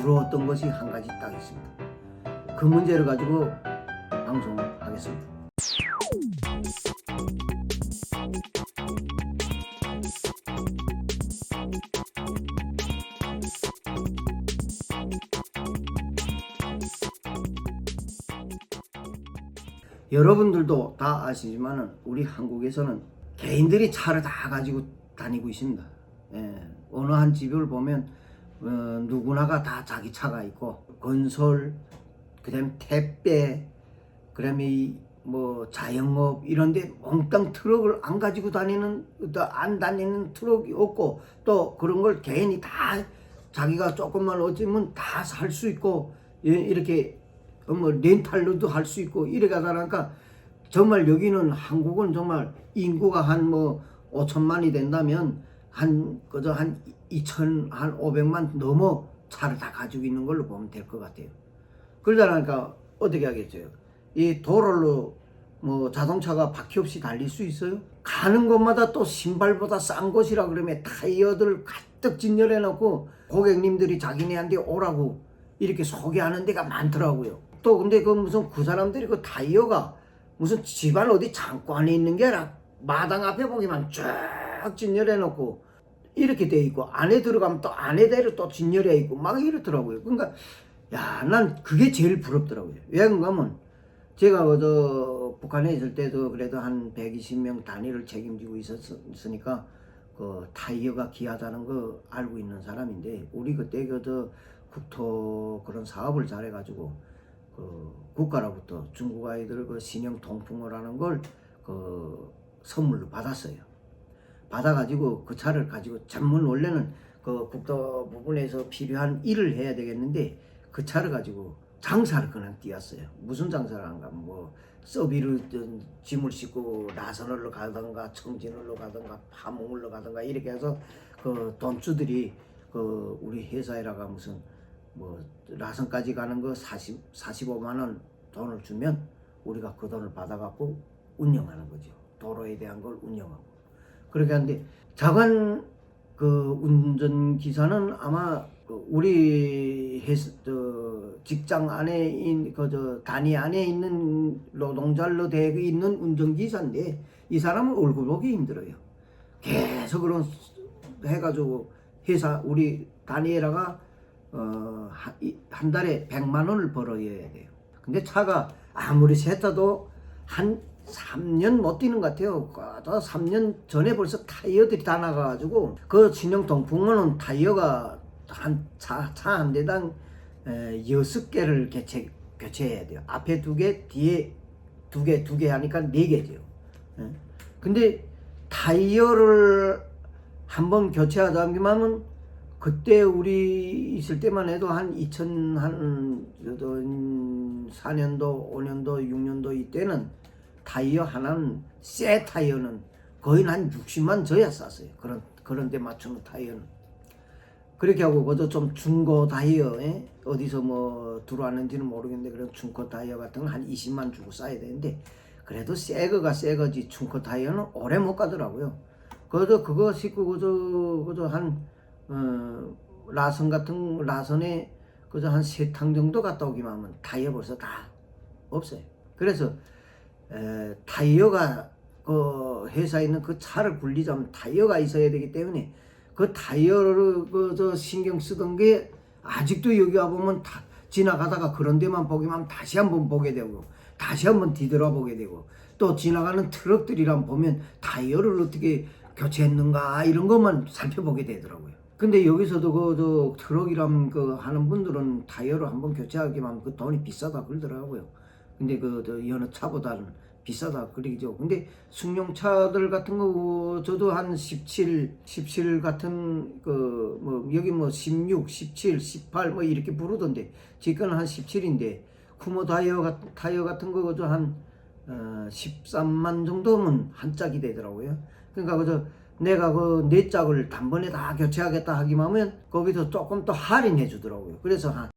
부러웠던 것이 한 가지 딱 있습니다. 그 문제를 가지고 방송을 하겠습니다. 여러분들도 다 아시지만은 우리 한국에서는 개인들이 차를 다 가지고 다니고 있습니다. 예, 어느 한 집을 보면 어, 누구나가 다 자기 차가 있고 건설, 그다음 택배, 그다음에 뭐 자영업 이런데 몽땅 트럭을 안 가지고 다니는 또안 다니는 트럭이 없고 또 그런 걸 개인이 다 자기가 조금만 어쩌면 다 살 수 있고 예, 이렇게 뭐 렌탈로도 할 수 있고 이래 가다 보니까 정말 여기는 한국은 정말 인구가 한 뭐 5천만이 된다면 한 그저 한 2천 한 500만 넘어 차를 다 가지고 있는 걸로 보면 될 것 같아요. 그러다 보니까 어떻게 하겠어요? 이 도로로 뭐 자동차가 바퀴 없이 달릴 수 있어요? 가는 곳마다 또 신발보다 싼 곳이라 그러면 타이어들 가득 진열해 놓고 고객님들이 자기네한테 오라고 이렇게 소개하는 데가 많더라고요. 또 근데 그 무슨 그 사람들이 그 타이어가 무슨 집안 어디 창고 안에 있는 게 아니라 마당 앞에 보기만 쫙 진열해 놓고 이렇게 돼 있고 안에 들어가면 또 안에대로 또 진열해 있고 막 이렇더라고요. 그러니까 야 난 그게 제일 부럽더라고요. 왜 그러냐면 제가 그저 북한에 있을 때도 그래도 한 120명 단위를 책임지고 있었으니까 그 타이어가 귀하다는 거 알고 있는 사람인데 우리 그때 그저 국토 그런 사업을 잘해가지고 그 국가로부터 중국 아이들 그 신형 통풍어라는 걸 그 선물로 받았어요. 받아가지고 그 차를 가지고 전문 원래는 그 국도 부분에서 필요한 일을 해야 되겠는데 그 차를 가지고 장사를 그냥 뛰었어요. 무슨 장사를 한가 뭐 서비를 짐을 싣고 라선을로 가던가 청진을로 가던가 파몽을로 가던가 이렇게 해서 그 돈주들이 그 우리 회사에다가 무슨 뭐 라선까지 가는 거 40, 45만 원 돈을 주면 우리가 그 돈을 받아갖고 운영하는 거죠. 도로에 대한 걸 운영하고. 그렇게 하는데 자관 그 운전 기사는 아마 그 우리 회사, 저 직장 안에 있는 그저 단위 안에 있는 노동자로 되어 있는 운전기사인데 이 사람은 얼굴 보기 힘들어요. 계속 그런 해가지고 회사 우리 단위에다가 어, 한, 달에 100만 원을 벌어야 돼요. 근데 차가 아무리 세타도 한 3년 못 뛰는 것 같아요. 또 3년 전에 벌써 타이어들이 다 나가가지고 그 진영 동풍은 타이어가 한차차한 대당 에, 여섯 개를 교체 교체해야 돼요. 앞에 두 개, 뒤에 두 개, 두 개 하니까 네 개죠. 예. 근데 타이어를 한번 교체하다 하면 그때 우리 있을 때만 해도 한 2004년도, 5년도, 6년도 이때는 타이어 하나는 새 타이어는 거의 한 60만 저야 쌌어요. 그런 그런 데 맞추는 타이어는. 그렇게 하고 그것도 좀 중고 타이어 에? 어디서 뭐 들어왔는지는 모르겠는데 그런 중고 타이어 같은 건 한 20만 주고 싸야 되는데 그래도 새 거가 새 거지 중고 타이어는 오래 못 가더라고요. 그래도 그거 싣고 그저 그저 한 어, 라선 같은 라선에 그저 한 세 탕 정도 갔다 오기만 하면 타이어 벌써 다 없어요. 그래서 에, 타이어가 그 회사에 있는 그 차를 굴리자면 타이어가 있어야 되기 때문에 그 타이어를 그저 신경 쓰던 게 아직도 여기 와 보면 다 지나가다가 그런 데만 보기만 다시 한번 보게 되고 다시 한번 뒤돌아보게 되고 또 지나가는 트럭들이랑 보면 타이어를 어떻게 교체했는가 이런 것만 살펴보게 되더라고요. 근데 여기서도 그저 트럭이랑 그 하는 분들은 타이어를 한번 교체하기만 그 돈이 비싸다 그러더라고요. 근데 그저 여느 차보다는 비싸다 그러죠. 근데 승용차들 같은 거 저도 한 17, 17 같은 그 뭐 여기 뭐 16, 17, 18 뭐 이렇게 부르던데 지금 한 17인데 쿠모 타이어 같은 타이어 같은 거 그저 한 어, 13만 정도면 한 짝이 되더라고요. 그러니까 그저 내가 그 네 짝을 단번에 다 교체하겠다 하기만 하면 거기서 조금 더 할인해 주더라고요. 그래서 한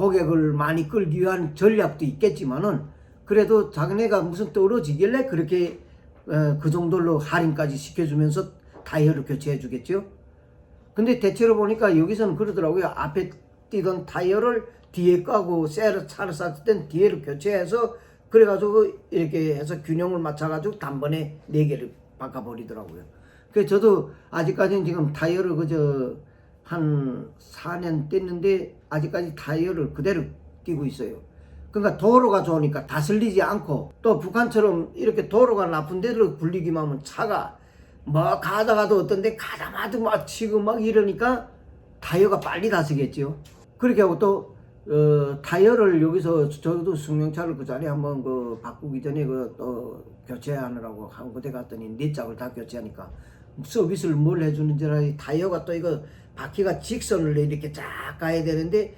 고객을 많이 끌기 위한 전략도 있겠지만은 그래도 자기네가 무슨 떨어지길래 그렇게 어, 그 정도로 할인까지 시켜주면서 타이어를 교체해 주겠죠. 근데 대체로 보니까 여기서는 그러더라고요. 앞에 뛰던 타이어를 뒤에 까고 쇠를 차를 쌌을 땐 뒤에를 교체해서 그래가지고 이렇게 해서 균형을 맞춰가지고 단번에 네 개를 바꿔버리더라고요. 그래서 저도 아직까지는 지금 타이어를 그저 한 4년 뗐는데 아직까지 타이어를 그대로 뛰고 있어요. 그러니까 도로가 좋으니까 다슬리지 않고 또 북한처럼 이렇게 도로가 나쁜 데를 굴리기만 하면 차가 뭐 가다가도 어떤데 가다마도 막 치고 막 이러니까 타이어가 빨리 다쓰겠죠. 그렇게 하고 또 어, 타이어를 여기서 저도 승용차를 그 자리에 한번 그 바꾸기 전에 그 또 교체하느라고 한 군데 갔더니 네 짝을 다 교체하니까 서비스를 뭘 해주는지 알아요. 타이어가 또 이거 바퀴가 직선을 이렇게 쫙 가야 되는데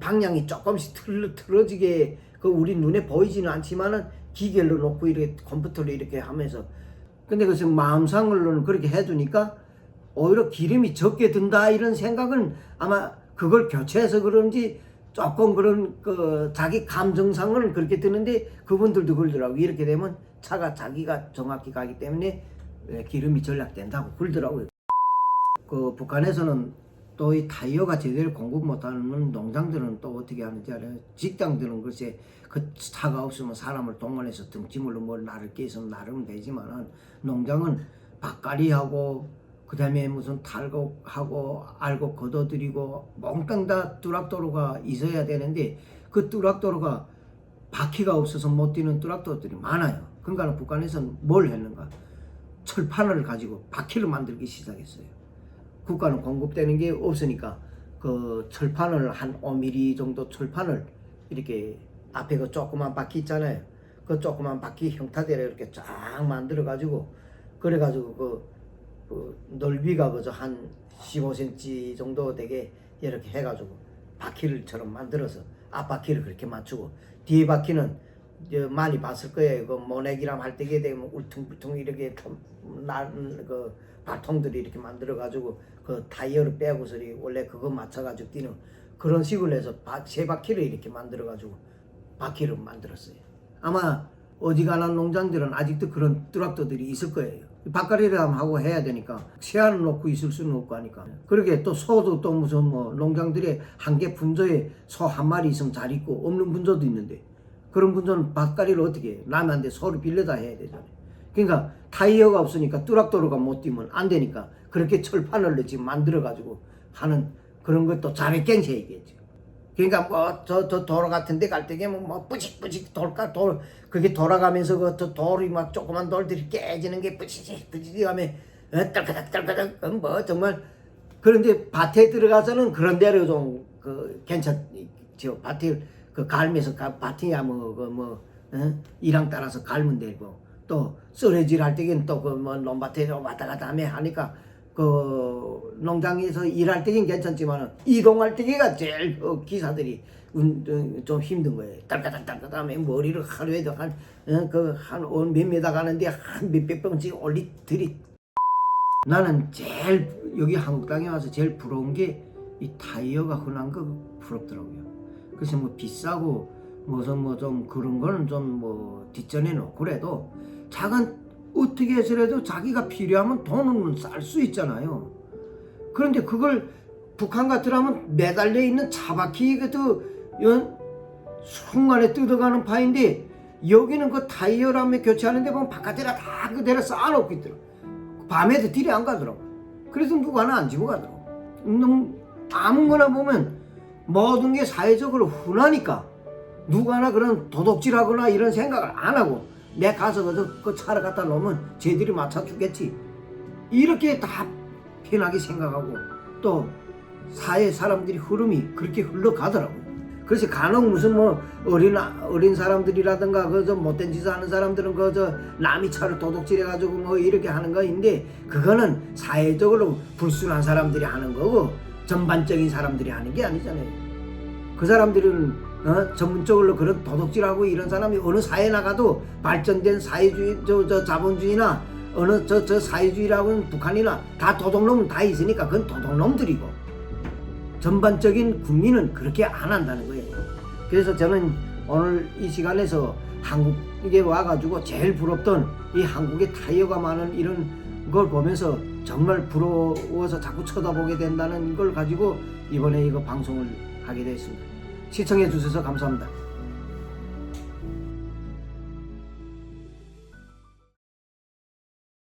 방향이 조금씩 틀, 틀어지게 그 우리 눈에 보이지는 않지만은 기계로 놓고 이렇게 컴퓨터로 이렇게 하면서 근데 그래서 마음상으로는 그렇게 해두니까 오히려 기름이 적게 든다 이런 생각은 아마 그걸 교체해서 그런지 조금 그런 그 자기 감정상은 그렇게 드는데 그분들도 그러더라고 이렇게 되면 차가 자기가 정확히 가기 때문에 예, 기름이 전략된다고 그러더라고요. 그 북한에서는 또 이 타이어가 제대로 공급 못하는 농장들은 또 어떻게 하는지 알아요? 직장들은 글쎄 그 차가 없으면 사람을 동원해서 등짐으로 뭘 나를 깨서 나르면 되지만은 농장은 밭갈이하고 그 다음에 무슨 탈곡하고 알곡 걷어들이고 몽땅 다 뚜락도로가 있어야 되는데 그 뚜락도로가 바퀴가 없어서 못 뛰는 뚜락도로들이 많아요. 그러니까 북한에서는 뭘 했는가? 철판을 가지고 바퀴를 만들기 시작했어요. 국가는 공급되는 게 없으니까 그 철판을 한 5mm 정도 철판을 이렇게 앞에 그 조그만 바퀴 있잖아요. 그 조그만 바퀴 형태대로 이렇게 쫙 만들어 가지고 그래 가지고 그, 그 넓이가 그저 한 15cm 정도 되게 이렇게 해 가지고 바퀴를처럼 만들어서 앞바퀴를 그렇게 맞추고 뒤에 바퀴는 저 많이 봤을 거예요. 그 모내기랑 할 때게 되면 울퉁불퉁 이렇게 날그 바통들이 이렇게 만들어 가지고 그 타이어를 빼고서 이 원래 그거 맞춰 가지고 뛰는 그런 식으로 해서 바, 세 바퀴를 이렇게 만들어 가지고 바퀴를 만들었어요. 아마 어지간한 농장들은 아직도 그런 트락터들이 있을 거예요. 바깥이람 하고 해야 되니까 새알을 놓고 있을 수는 없고 하니까 그렇게 또 소도 또 무슨 뭐 농장들의 한 개 분조에 소 한 마리 있으면 잘 있고 없는 분조도 있는데 그런 분조는 밭가리를 어떻게 해? 남한테 소를 빌려다 해야 되잖아요. 그러니까 타이어가 없으니까 뚜락도로가 못 뛰면 안 되니까 그렇게 철판을 지금 만들어 가지고 하는 그런 것도 잘했겠지 얘기했죠. 그러니까 뭐저저 도로 같은 데 갈 때게 뭐, 뭐 뿌직뿌직 돌까 돌 그게 돌아가면서 그저 돌이 막 조그만 돌들이 깨지는 게 뿌지직 뿌지직 하면 어, 떨까닥 떨까닥 어, 뭐 정말 그런데 밭에 들어가서는 그런 대로 좀그 괜찮죠 밭에 그 갈면서 가, 밭이야 뭐 그 뭐 어? 이랑 따라서 갈면 되고 또 썰어질 할 때는 또그 뭐 논밭에 왔다 갔다 하며 하니까 그 농장에서 일할 때긴 괜찮지만 이동할 때가 제일 어, 기사들이 운, 어, 좀 힘든 거예요. 딸까닥 하면 머리를 하루에도 한그한몇 미터 가는데 한 몇백 번씩 올리 들이 나는 제일 여기 한국 땅에 와서 제일 부러운 게 이 타이어가 흔한 거 부럽더라고요. 그래서 뭐 비싸고 무슨 뭐 좀 그런 거는 좀 뭐 뒷전에 놓고 그래도 작은 어떻게 해서라도 자기가 필요하면 돈은 쌀 수 있잖아요. 그런데 그걸 북한 같으라면 매달려 있는 차바퀴도 순간에 뜯어가는 파인데 여기는 그 타이어라며 교체하는데 보면 바깥에다 다 그대로 쌓아놓고 있더라. 밤에도 딜이 안 가더라고. 그래서 누구 하나 안 집어가더라고. 음, 아무거나 보면 모든 게 사회적으로 흔하니까 누구 하나 그런 도둑질하거나 이런 생각을 안 하고 내 가서 그, 그 차를 갖다 놓으면 쟤들이 맞춰주겠지. 이렇게 다 편하게 생각하고 또 사회 사람들이 흐름이 그렇게 흘러가더라고요. 그래서 간혹 무슨 뭐 어린 어린 사람들이라든가 그저 못된 짓을 하는 사람들은 그저 남이 차를 도둑질해 가지고 뭐 이렇게 하는 거인데 그거는 사회적으로 불순한 사람들이 하는 거고 전반적인 사람들이 하는 게 아니잖아요. 그 사람들은 어? 전문적으로 그런 도둑질하고 이런 사람이 어느 사회에 나가도 발전된 사회주의 저, 저 자본주의나 어느 저, 저 사회주의라고 하는 북한이나 다 도둑놈은 다 있으니까 그건 도둑놈들이고 전반적인 국민은 그렇게 안 한다는 거예요. 그래서 저는 오늘 이 시간에서 한국에 와가지고 제일 부럽던 이 한국의 타이어가 많은 이런 그걸 보면서 정말 부러워서 자꾸 쳐다보게 된다는 걸 가지고 이번에 이거 방송을 하게 됐습니다. 시청해 주셔서 감사합니다.